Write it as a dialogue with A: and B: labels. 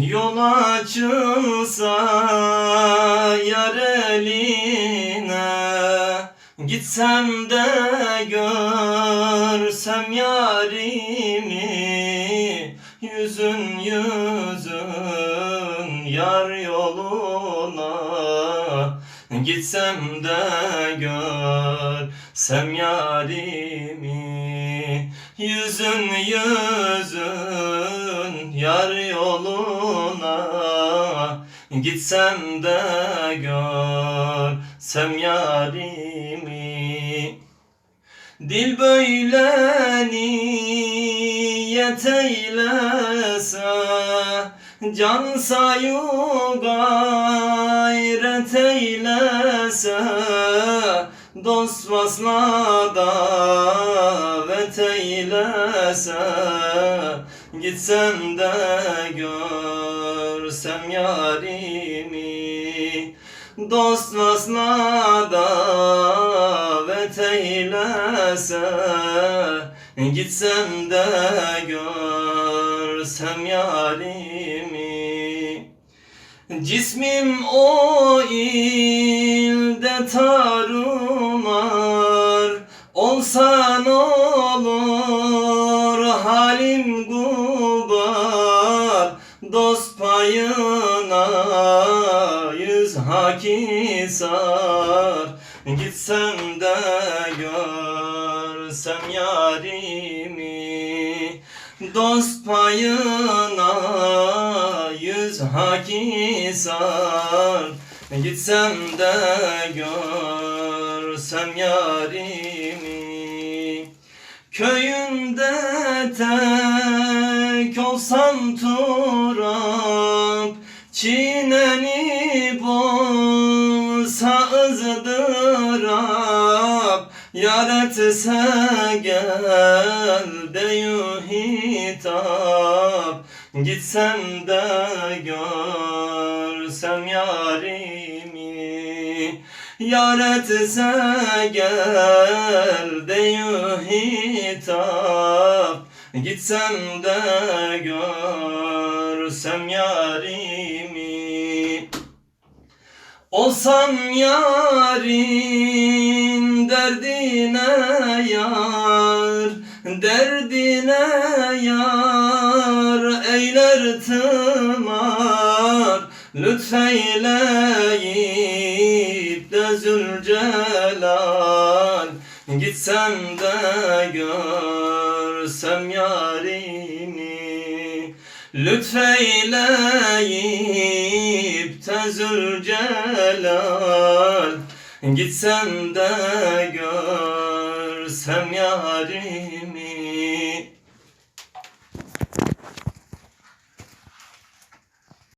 A: Yol açılsa yar eline Gitsem de görsem yarimi Yüzün yüzün yar yoluna. Gitsem de görsem yarimi Yüzün yüzün yar yoluna Gitsem de görsem yarimi. Dil böyle niyet eylese Can sayu gayret eylese Dost vasla davet eylese Gitsem de görsem yarimi Dost vasla davet eylese Gitsem de görsem yarimi. Cismim o ilde tarumar Olsan olur halim yüz hakisar. Gitsem de görsem yarimi. Dost payına yüz hakisar. Gitsem de görsem yarimi. Köyünde tek olsam turap Çiğnenip olsa ızdırap Yar etse gel deyu hitap. Gitsem de görsem yarimi Yar etse gel deyu hitap Gitsem de görsem yarimi. Olsam yarın derdine yar Derdine yar eyler tımar. Lütfeyleyip de Zülcelal. Gitsem de görsem yarimi Lütfeyleyip de Zülcelal. Gitsem de görsem yarimi